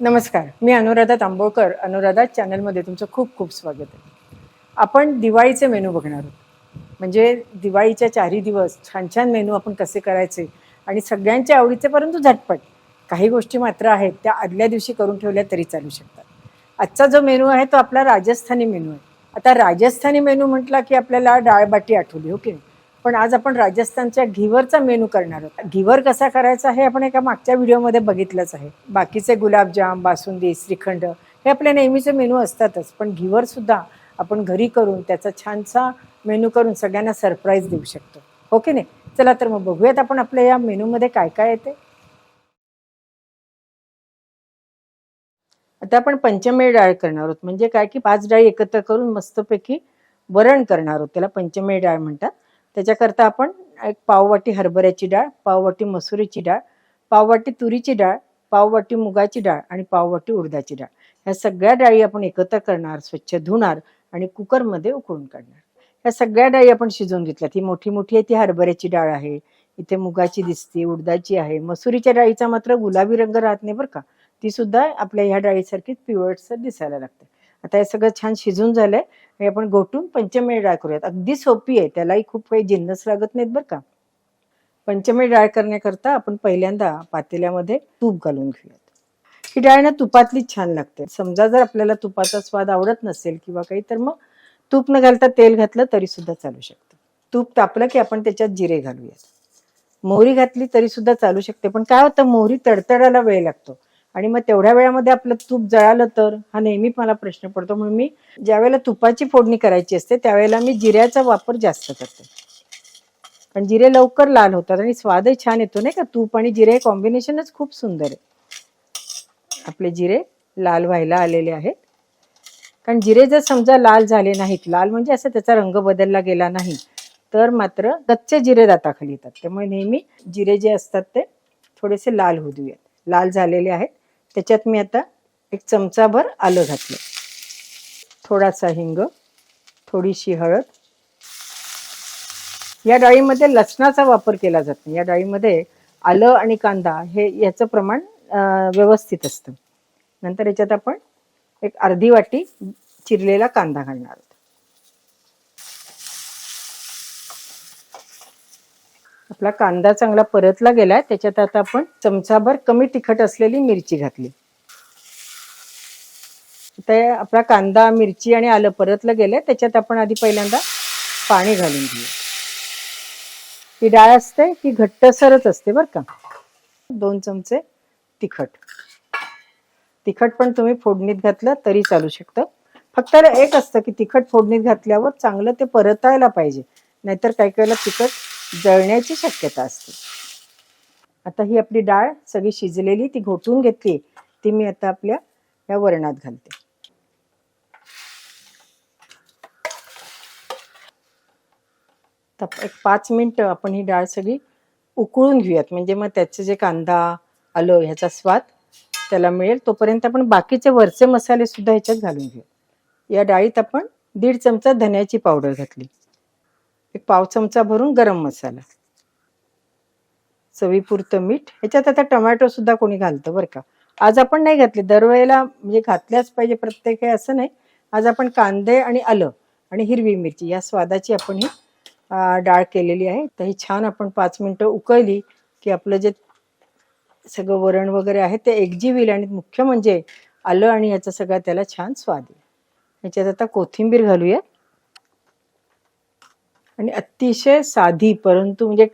नमस्कार मी अनुराधा तांबोळकर अनुराधा चॅनलमध्ये तुमचं खूप खूप स्वागत आहे. आपण दिवाळीचे मेनू बघणार आहोत. म्हणजे दिवाळीच्या चारही दिवस छान छान मेनू आपण कसे करायचे आणि सगळ्यांच्या आवडीचे परंतु झटपट काही गोष्टी मात्र आहेत त्या आदल्या दिवशी करून ठेवल्या तरी चालू शकतात. आजचा जो मेनू आहे तो आपला राजस्थानी मेनू आहे. आता राजस्थानी मेनू म्हटला की आपल्याला डाळबाटी आठवली हो की नाही? पण आज आपण राजस्थानच्या घिवरचा मेनू करणार आहोत. घिवर कसा करायचा हे आपण एका मागच्या व्हिडिओमध्ये बघितलंच आहे. बाकीचे गुलाबजाम बासुंदी श्रीखंड हे आपल्या नेहमीचे मेनू असतातच. पण घिवर सुद्धा आपण घरी करून त्याचा छानसा मेनू करून सगळ्यांना सरप्राईज देऊ शकतो. हो की नाही? चला तर मग बघूयात आपण आपल्या या मेनूमध्ये काय काय येते आता आपण पंचमेळ डाळ करणार आहोत. म्हणजे काय की पाच डाळी एकत्र करून मस्तपैकी वरण करणार आहोत. त्याला पंचमेळ डाळ म्हणतात. त्याच्याकरता आपण एक पाववाटी हरभऱ्याची डाळ पाववाटी मसुरीची डाळ पाववाटी तुरीची डाळ पाववाटी मुगाची डाळ आणि पाववाटी उडदाची डाळ. ह्या सगळ्या डाळी आपण एकत्र करणार स्वच्छ धुणार आणि कुकरमध्ये उकळून काढणार. ह्या सगळ्या डाळी आपण शिजवून घेतल्यात. ही मोठी मोठी आहे ती हरभऱ्याची डाळ आहे. इथे मुगाची दिसते उडदाची आहे. मसुरीच्या डाळीचा मात्र गुलाबी रंग राहत नाही बरं का. ती सुद्धा आपल्या ह्या डाळीसारखी पिवळसर दिसायला लागते. आता हे सगळं छान शिजून झालंय. हे आपण गोठून पंचमेळ डाळ करूयात. अगदी सोपी आहे. त्यालाही खूप काही जिन्नस लागत नाहीत बरं का. पंचमेळ डाळ करण्याकरता आपण पहिल्यांदा पातेल्यामध्ये तूप घालून घेऊयात. ही डाळ ना तुपातलीच छान लागते. समजा जर आपल्याला तुपाचा स्वाद आवडत नसेल किंवा काही तर मग तूप न घालता तेल घातलं तरी सुद्धा चालू शकतं. तूप तापलं की आपण त्याच्यात जिरे घालूयात. मोहरी घातली तरी सुद्धा चालू शकते. पण काय होतं? मोहरी तडतडायला वेळ लागतो. आणि मग तेवढ्या वेळामध्ये आपलं तूप जळालं तर? हा नेहमी मला प्रश्न पडतो. म्हणून मी ज्यावेळेला तुपाची फोडणी करायची असते त्यावेळेला मी जिऱ्याचा वापर जास्त करते. पण जिरे लवकर लाल होतात आणि स्वादही छान येतो नाही का? तूप आणि जिरे हे कॉम्बिनेशनच खूप सुंदर आहे. आपले जिरे लाल व्हायला आलेले आहेत. कारण जिरे जर समजा लाल झाले नाहीत लाल म्हणजे असं त्याचा रंग बदलला गेला नाही तर मात्र कच्चे जिरे दाताखाली येतात. त्यामुळे नेहमी जिरे जे असतात ते थोडेसे लाल होऊ देऊयात. लाल झालेले आहेत. त्याच्यात मी आता एक चमचाभर आलं घातलं. थोडासा हिंग थोडीशी हळद. या डाळीमध्ये लसणाचा वापर केला जात नाही. या डाळीमध्ये आलं आणि कांदा हे याचं प्रमाण व्यवस्थित असतं. नंतर याच्यात आपण एक अर्धी वाटी चिरलेला कांदा घालणार. आपला कांदा चांगला परतला गेलाय त्याच्यात आता आपण चमचाभर कमी तिखट असलेली मिरची घातली. ते आपला कांदा मिरची आणि आलं परतलं गेलंय त्याच्यात आपण आधी पहिल्यांदा पाणी घालून घेऊ ही डाळ असते ही घट्टसरच असते बरं का. दोन चमचे तिखट. तिखट पण तुम्ही फोडणीत घातलं तरी चालू शकतं. फक्त एक असतं की तिखट फोडणीत घातल्यावर चांगलं ते परतायला पाहिजे. नाहीतर काही वेळेला तिखट जळण्याची शक्यता असते. आता ही आपली डाळ सगळी शिजलेली ती घोटून घेतली ती मी आता आपल्या या वरणात घालते. तर एक पाच मिनटं आपण ही डाळ सगळी उकळून घेऊयात. म्हणजे मग त्याचे जे कांदा आलं ह्याचा स्वाद त्याला मिळेल. तोपर्यंत आपण बाकीचे वरचे मसाले सुद्धा ह्याच्यात घालून घेऊ या डाळीत आपण दीड चमचा धन्याची पावडर घातली. एक पाव चमचा भरून गरम मसाला. चवीपुरतं मीठ. ह्याच्यात आता टमॅटो सुद्धा कोणी घालतं बरं का. आज आपण नाही घातले. दरवेळेला म्हणजे घातल्याच पाहिजे प्रत्येक हे असं नाही. आज आपण कांदे आणि आलं आणि हिरवी मिरची या स्वादाची आपण ही डाळ केलेली आहे. तर ही छान आपण पाच मिनटं उकळली की आपलं जे सगळं वरण वगैरे आहे ते एकजीव येईल आणि मुख्य म्हणजे आलं आणि ह्याचा सगळा त्याला छान स्वाद येईल. ह्याच्यात आता कोथिंबीर घालूया. आणि अतिशय साधी परंतु म्हणजे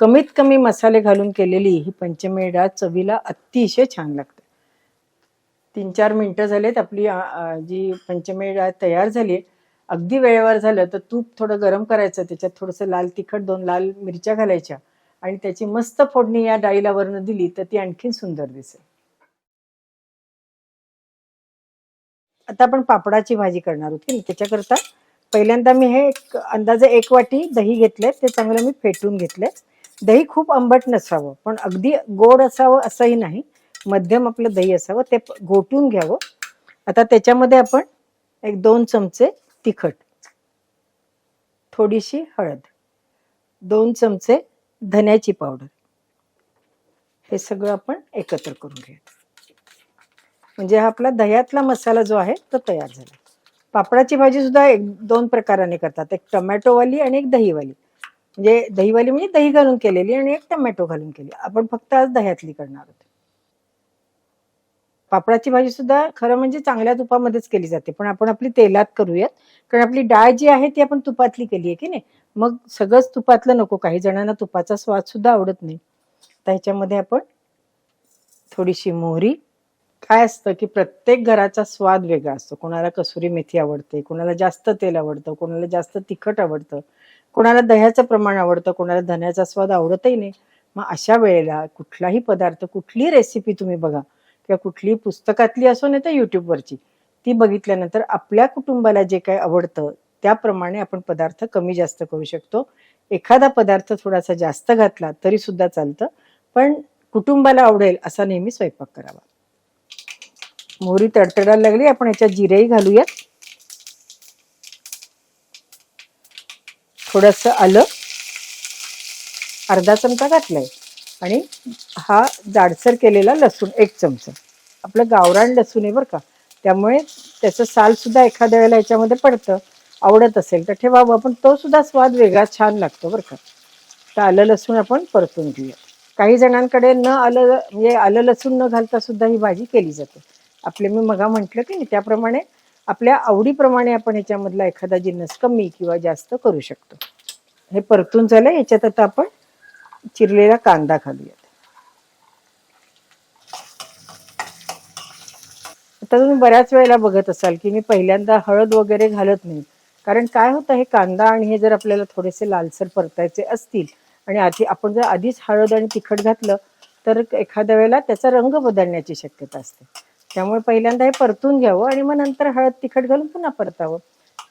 कमीत कमी मसाले घालून केलेली ही पंचमी डाळ चवीला अतिशय छान लागते. तीन चार मिनटं झालेत आपली जी पंचमी डाळ तयार झाली अगदी वेळेवर झालं तर तूप थोडं गरम करायचं त्याच्यात थोडंसं लाल तिखट दोन लाल मिरच्या घालायच्या आणि त्याची मस्त फोडणी या डाळीला वर्ण दिली तर ती आणखीन सुंदर दिसेल. आता आपण पापडाची भाजी करणार आहोत त्याच्याकरता पहिल्यांदा मी हे एक अंदाजे एक वाटी दही घेतले ते चांगलं मी फेटून घेतले दही खूप आंबट नसावं पण अगदी गोड असावं असंही नाही. मध्यम आपलं दही असावं ते घोटून घ्यावं. आता त्याच्यामध्ये आपण एक दोन चमचे तिखट थोडीशी हळद दोन चमचे धन्याची पावडर. हे सगळं आपण एकत्र करून घेऊ म्हणजे हा आपला दह्यातला मसाला जो आहे तो तयार झाला. पापडाची भाजी सुद्धा एक दोन प्रकाराने करतात. एक टोमॅटोवाली आणि एक दहीवाली. म्हणजे दहीवाली म्हणजे दही घालून केलेली आणि एक टोमॅटो घालून केली आपण फक्त आज दह्यातली करणार आहोत. पापडाची भाजी सुद्धा खरं म्हणजे चांगल्या तुपामध्येच केली जाते. पण आपण आपली तेलात करूयात. कारण आपली डाळ जी आहे ती आपण तुपातली केली आहे की नाही? मग सगळंच तुपातलं नको. काही जणांना तुपाचा स्वाद सुद्धा आवडत नाही. तर ह्याच्यामध्ये आपण थोडीशी मोहरी काय असतं की प्रत्येक घराचा स्वाद वेगळा असतो. कोणाला कसुरी मेथी आवडते कोणाला जास्त तेल आवडतं कोणाला जास्त तिखट आवडतं कोणाला दह्याचं प्रमाण आवडतं कोणाला धन्याचा स्वाद आवडतही नाही. मग अशा वेळेला कुठलाही पदार्थ कुठली रेसिपी तुम्ही बघा किंवा कुठली पुस्तकातली असो नाही तर युट्यूबवरची ती बघितल्यानंतर आपल्या कुटुंबाला जे काही आवडतं त्याप्रमाणे आपण पदार्थ कमी जास्त करू शकतो. एखादा पदार्थ थोडासा जास्त घातला तरी सुद्धा चालतं पण कुटुंबाला आवडेल असा नेहमी स्वयंपाक करावा. मोहरी तडतडायला लागली. आपण याच्यात जिरेही घालूयात. थोडस आलं. अर्धा चमचा घातलाय. आणि हा जाडसर केलेला लसूण एक चमचा. आपलं गावरान लसूण आहे बरं का. त्यामुळे त्याचं साल सुद्धा एखाद्या वेळेला याच्यामध्ये पडतं आवडत असेल तर ठेवावं. पण तो सुद्धा स्वाद वेगळा छान लागतो बरं का. तर आलं लसूण आपण परतून घेऊया काही जणांकडे न आलं म्हणजे आलं लसूण न घालता सुद्धा ही भाजी केली जाते. आपले मी मगा म्हटलं की नाही त्याप्रमाणे आपल्या आवडीप्रमाणे आपण ह्याच्यामधला एखादा जिन्नस कमी किंवा जास्त करू शकतो. हे परतून झालं याच्यात आता आपण चिरलेला कांदा घालूयात. आता तुम्ही बऱ्याच वेळेला बघत असाल की मी पहिल्यांदा हळद वगैरे घालत नाही. कारण काय होतं हे कांदा आणि हे जर आपल्याला थोडेसे लालसर परतायचे असतील आणि आधी आपण जर आधीच हळद आणि तिखट घातलं तर एखाद्या वेळेला त्याचा रंग बदलण्याची शक्यता असते. त्यामुळे पहिल्यांदा हे परतून घ्यावं आणि मग नंतर हळद तिखट घालून पुन्हा परतावं.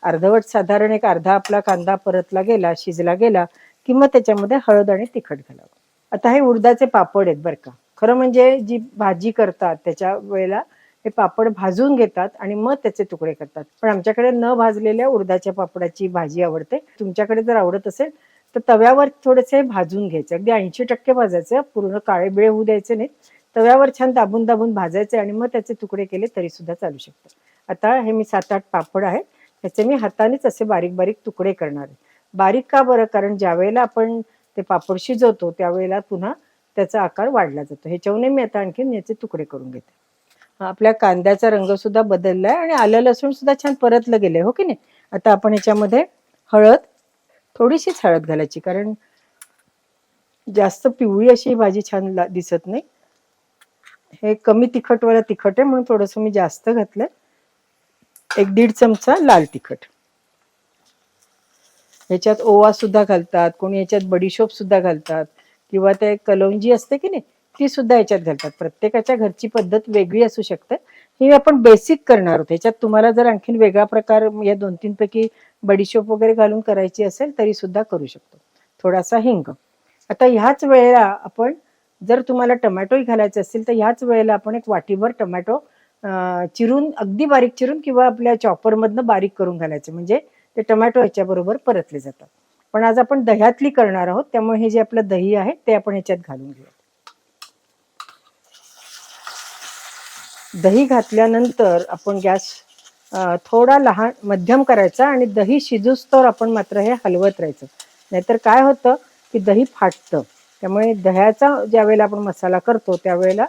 अर्धवट साधारण एक अर्धा आपला कांदा परतला गेला शिजला गेला की मग त्याच्यामध्ये हळद आणि तिखट घालावं. आता हे उडदाचे पापड आहेत बरं का. खरं म्हणजे जी भाजी करतात त्याच्या वेळेला हे पापड भाजून घेतात आणि मग त्याचे तुकडे करतात. पण आमच्याकडे न भाजलेल्या उडदाच्या पापडाची भाजी आवडते. तुमच्याकडे जर आवडत असेल तर तव्यावर थोडेसे भाजून घ्यायचे. अगदी ऐंशी टक्के भाजायचे पूर्ण काळे बिळे होऊ द्यायचे नाहीत. तव्यावर छान दाबून दाबून भाजायचे आणि मग त्याचे तुकडे केले तरी सुद्धा चालू शकतात आता हे मी सात आठ पापड आहेत त्याचे मी हातानेच असे बारीक बारीक तुकडे करणार आहे. बारीक का बरं? कारण ज्यावेळेला आपण ते पापड शिजवतो त्यावेळेला पुन्हा त्याचा आकार वाढला जातो. ह्याच्याहूनही मी आता आणखीन याचे तुकडे करून घेते. आपल्या कांद्याचा रंग सुद्धा बदललाय आणि आलं लसूण सुद्धा छान परतलं गेलंय हो की नाही? आता आपण याच्यामध्ये हळद थोडीशीच हळद घालायची कारण जास्त पिवळी अशी ही भाजी छान ला- दिसत नाही. हे कमी तिखटवाला तिखट आहे म्हणून थोडस मी जास्त घातलंय. एक दीड चमचा लाल तिखट. ह्याच्यात ओवा सुद्धा घालतात कोणी याच्यात बडीशोप सुद्धा घालतात किंवा ते कलौंजी असते की नाही ती सुद्धा याच्यात घालतात. प्रत्येकाच्या घरची पद्धत वेगळी असू शकते. ही आपण बेसिक करणार आहोत. ह्याच्यात तुम्हाला जर आणखीन वेगळा प्रकार या दोन तीन पैकी बडीशोप वगैरे घालून करायची असेल तरी सुद्धा करू शकतो. थोडासा हिंग. आता ह्याच वेळेला आपण जर तुम्हाला टमॅटोही घालायचे असतील तर ह्याच वेळेला आपण एक वाटीभर टमॅटो चिरून अगदी बारीक चिरून किंवा आपल्या चॉपरमधनं बारीक करून घालायचे. म्हणजे ते टमॅटो ह्याच्याबरोबर परतले जातात. पण आज आपण दह्यातली करणार आहोत त्यामुळे हे जे आपलं दही आहे ते आपण ह्याच्यात घालून घेऊ दही घातल्यानंतर आपण गॅस थोडा लहान मध्यम करायचा आणि दही शिजूस्तोवर आपण मात्र हे हलवत राहायचं. नाहीतर काय होतं की दही फाटतं. त्यामुळे दह्याचा ज्या वेळेला आपण मसाला करतो त्यावेळेला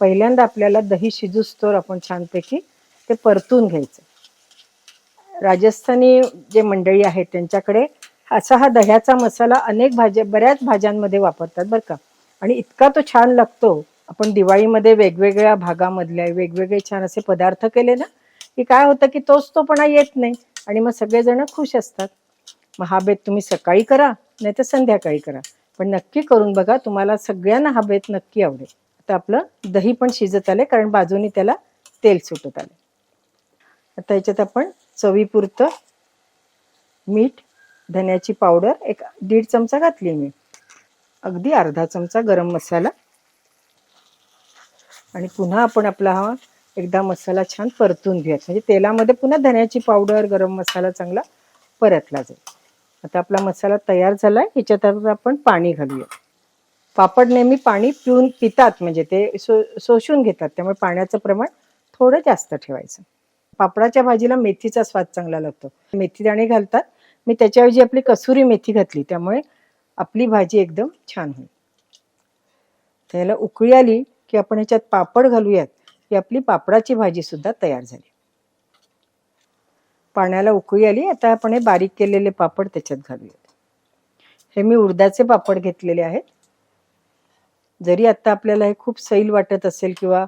पहिल्यांदा आपल्याला दही शिजूस्तोर आपण छानपैकी ते परतून घ्यायचं. राजस्थानी जे मंडळी आहेत त्यांच्याकडे असा हा दह्याचा मसाला अनेक भाज्या बऱ्याच भाज्यांमध्ये वापरतात बरं का. आणि इतका तो छान लागतो आपण दिवाळीमध्ये वेगवेगळ्या भागामधले वेगवेगळे छान असे पदार्थ केले ना की काय होतं की तोच तोपणा येत नाही आणि मग सगळेजण खुश असतात. मग हा बेत तुम्ही सकाळी करा नाही तर संध्याकाळी करा. पण नक्की करून बघा तुम्हाला सगळ्यांना हा बेत नक्की आवडेल. आता आपलं दही पण शिजत आले कारण बाजूनी त्याला तेल सुटत आले आता याच्यात आपण चवीपुरतं मीठ धन्याची पावडर एक दीड चमचा घातली मी. अगदी अर्धा चमचा गरम मसाला. आणि पुन्हा आपण आपला हा एकदा मसाला छान परतून घेऊयात म्हणजे तेलामध्ये पुन्हा धन्याची पावडर गरम मसाला चांगला परतला जाईल. आता आपला मसाला तयार झाला आहे ह्याच्यात आता आपण पाणी घालूया. पापड नेहमी पाणी पिऊन पितात म्हणजे ते सो शोषून घेतात त्यामुळे पाण्याचं प्रमाण थोडं जास्त ठेवायचं. पापडाच्या भाजीला मेथीचा स्वाद चांगला लागतो. मेथी दाणे घालतात मी त्याच्याऐवजी आपली कसुरी मेथी घातली त्यामुळे आपली भाजी एकदम छान होईल. त्याला उकळी आली की आपण ह्याच्यात पापड घालूयात की आपली पापडाची भाजी सुद्धा तयार झाली. पाण्याला उकळी आली. आता आपण हे बारीक केलेले पापड त्याच्यात घालूयात. हे मी उडदाचे पापड घेतलेले आहेत. जरी आता आपल्याला हे खूप सैल वाटत असेल किंवा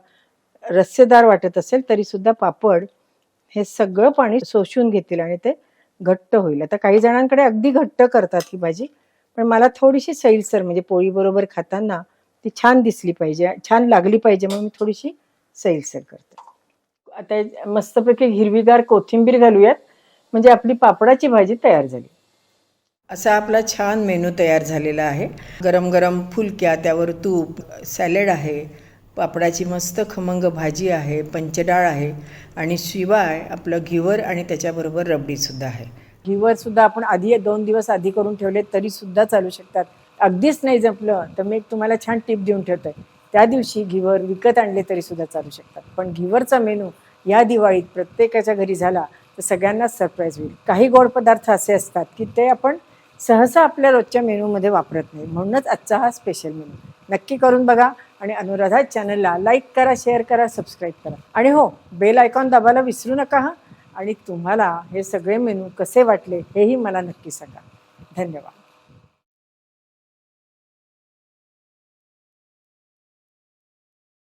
रस्सेदार वाटत असेल तरी सुद्धा पापड हे सगळं पाणी शोषून घेतील आणि ते घट्ट होईल. आता काही जणांकडे अगदी घट्ट करतात ही भाजी पण मला थोडीशी सैलसर म्हणजे पोळीबरोबर खाताना ती छान दिसली पाहिजे छान लागली पाहिजे म्हणून मी थोडीशी सैलसर करते. आता मस्तपैकी हिरवीगार कोथिंबीर घालूयात. म्हणजे आपली पापडाची भाजी तयार झाली. असा आपला छान मेनू तयार झालेला आहे. गरम गरम फुलक्या त्यावर तूप सॅलेड आहे. पापडाची मस्त खमंग भाजी आहे पंचडाळ आहे आणि शिवाय आपलं घिवर आणि त्याच्याबरोबर रबडीसुद्धा आहे. घिवर सुद्धा आपण आधी दोन दिवस आधी करून ठेवले तरी सुद्धा चालू शकतात. अगदीच नाही जपलं तर मी एक तुम्हाला छान टिप देऊन ठेवतोय. त्या दिवशी घिवर विकत आणले तरी सुद्धा चालू शकतात. पण घिवरचा मेनू या दिवाळीत प्रत्येकाच्या घरी झाला तर सगळ्यांनाच सरप्राईज होईल. काही गोड पदार्थ असे असतात की ते आपण सहसा आपल्या रोजच्या मेनूमध्ये वापरत नाही. म्हणूनच आजचा हा स्पेशल मेनू नक्की करून बघा आणि अनुराधा चॅनलला लाईक करा शेअर करा सबस्क्राईब करा. आणि हो बेल आयकॉन दाबायला विसरू नका हा. आणि तुम्हाला हे सगळे मेनू कसे वाटले हेही मला नक्की सांगा. धन्यवाद.